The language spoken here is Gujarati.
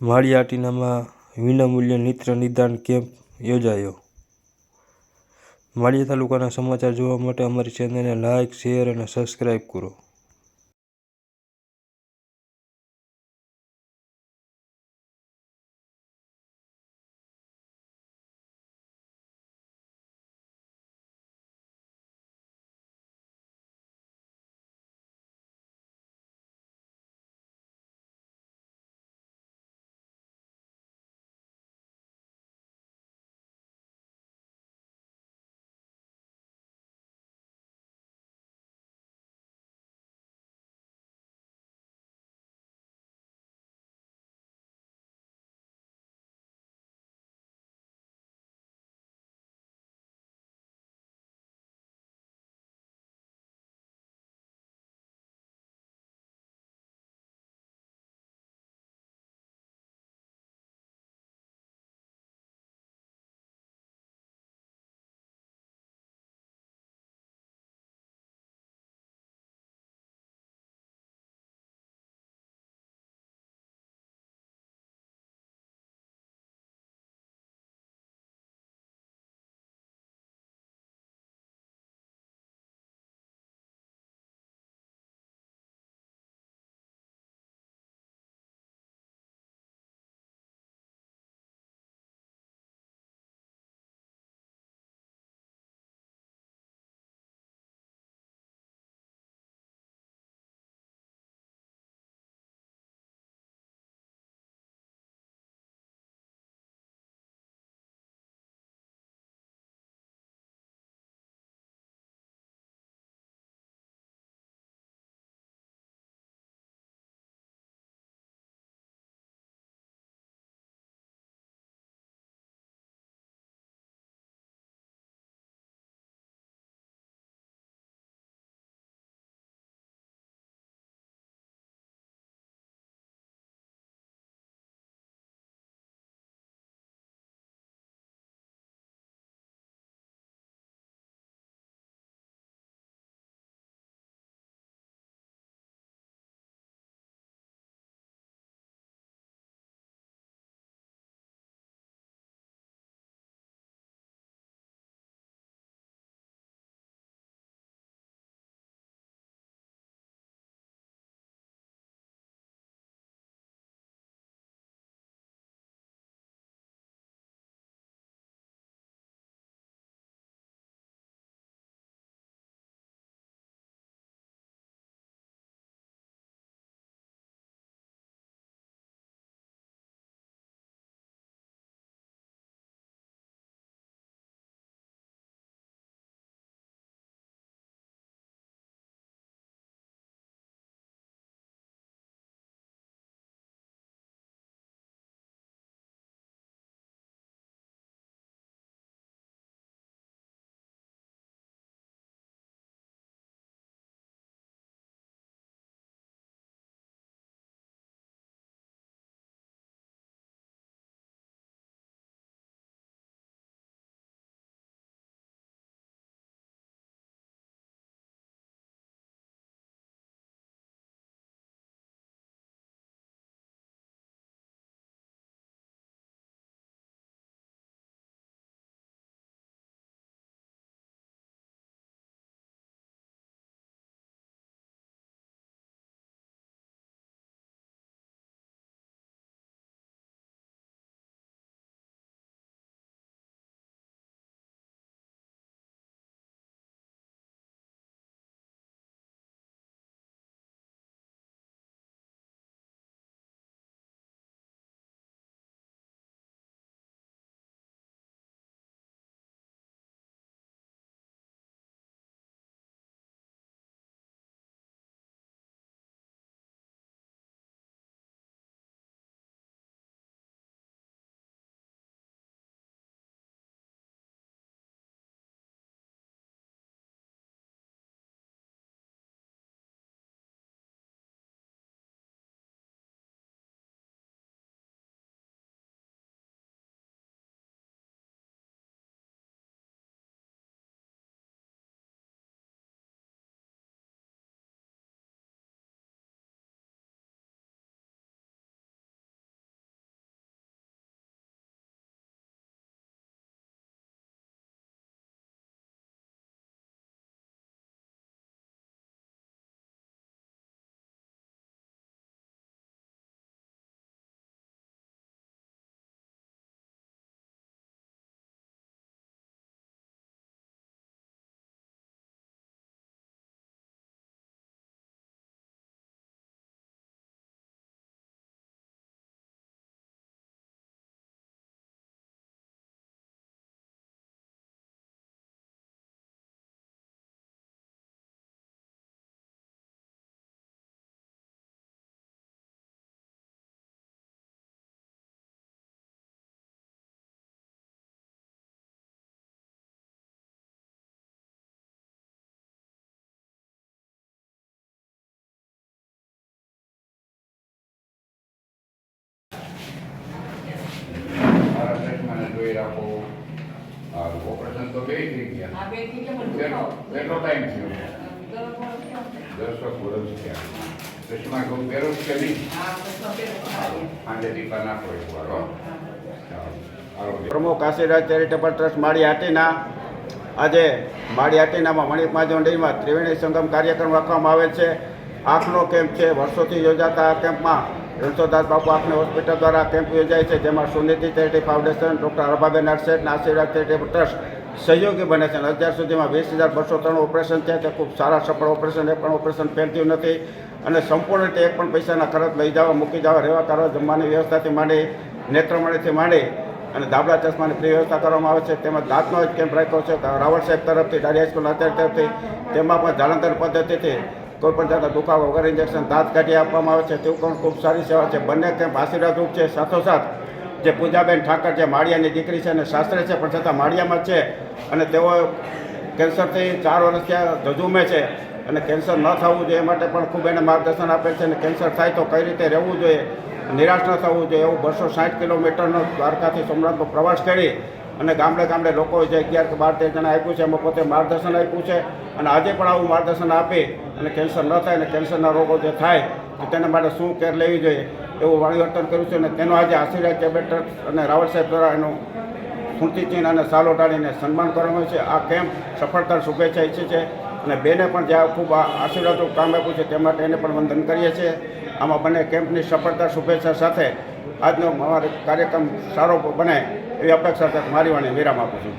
માળિયાટીનામાં વિનામૂલ્યે નેત્ર નિદાન કેમ્પ યોજાયો. માળિયા તાલુકાના સમાચાર જોવા માટે અમારી ચેનલને લાઇક શેર અને સબસ્ક્રાઈબ કરો. રાખો ઓપરેશન તો બે થઈ ગયા. કેટલો ટાઈમ થયો. દસ વર્ષ થયા. ચશ્મા કહું પહેરો કે નહીં? આજે ટીપા નાખો એક વાર હો. ચાલો. આરોગ્ય. પ્રમુખ કાશીરાજ ચેરિટેબલ ટ્રસ્ટ માળી હાટીના. આજે માળી હાટીનામાં મણિક માજવંડીમાં ત્રિવેણી સંગમ કાર્યક્રમ રાખવામાં આવે છે. આખલો કેમ્પ છે. વર્ષોથી યોજાતા આ કેમ્પમાં રણછોડદાસ બાપુ આંખની હોસ્પિટલ દ્વારા કેમ્પ યોજાય છે, જેમાં Sunidhi charity foundation, doctor Arbhaben Narset અને આશીર્વાદ ચેરિટેબલ ટ્રસ્ટ સહયોગી બને છે. અને અત્યાર સુધીમાં વીસ હજાર બસો ત્રણ ઓપરેશન છે. તે ખૂબ સારા સફળ ઓપરેશન, એ પણ ઓપરેશન ફેલતું નથી. અને સંપૂર્ણ રીતે એક પણ પૈસાના ખર્ચ લઈ જવા, મૂકી જવા, રહેવા, કરવા, જમવાની વ્યવસ્થાથી માંડી, નેત્રમણીથી માંડી અને ધાબળા ચશ્માની ફ્રી વ્યવસ્થા કરવામાં આવે છે. તેમજ દાંતનો જ કેમ્પ રાખ્યો છે. રાવળ સાહેબ તરફથી ડાડી હાઈસ્કૂલ આચાર્ય તરફથી, તેમાં પણ જાળંતર પદ્ધતિથી કોઈ પણ જાતના દુખાવો વગર ઇન્જેક્શન દાંત કાઢી આપવામાં આવે છે, તેવું પણ ખૂબ સારી સેવા છે. બંને કેમ્પ આશીર્વાદરૂપ છે. સાથોસાથ જે પૂજાબેન ઠાકર જે માળિયાની દીકરી છે અને શાસ્ત્રી છે, પણ છતાં માળિયામાં છે અને તેઓ કેન્સરથી ચાર વર્ષ ત્યાં જજુમે છે અને કેન્સર ન થવું જોઈએ એ માટે પણ ખૂબ એને માર્ગદર્શન આપે છે અને કેન્સર થાય તો કઈ રીતે રહેવું જોઈએ? નિરાશ ન થવું જોઈએ એવું બસો સાઠ કિલોમીટરનો દ્વારકાથી સોમનાથનો પ્રવાસ કરી અને ગામડે ગામડે લોકો જે અગિયાર બાર તેર જણા આપ્યું છે, એમાં પોતે માર્ગદર્શન આપ્યું છે અને આજે પણ આવું માર્ગદર્શન આપી અને કેન્સર ન થાય અને કેન્સરના રોગો જે થાય, તો તેના માટે શું કેર લેવી જોઈએ? એવું વળીવર્તન કર્યું છે અને તેનો આજે આશીર્વાદ કેબેટર અને રાવલ સાહેબ દ્વારા એનું સ્મૃતિચિહ્ન અને સાલો ટાળીને સન્માન કરવામાં છે. આ કેમ્પ સફળતા શુભેચ્છા ઈચ્છે છે અને બેને પણ જ્યાં ખૂબ આશીર્વાદરૂપ કામ આપ્યું છે તે માટે એને પણ વંદન કરીએ છીએ. આમાં બંને કેમ્પની સફળતા, શુભેચ્છા સાથે આજનો અમારો કાર્યક્રમ સારો બને એવી અપેક્ષા સાથે મારી વાણી વિરામ આપું છું.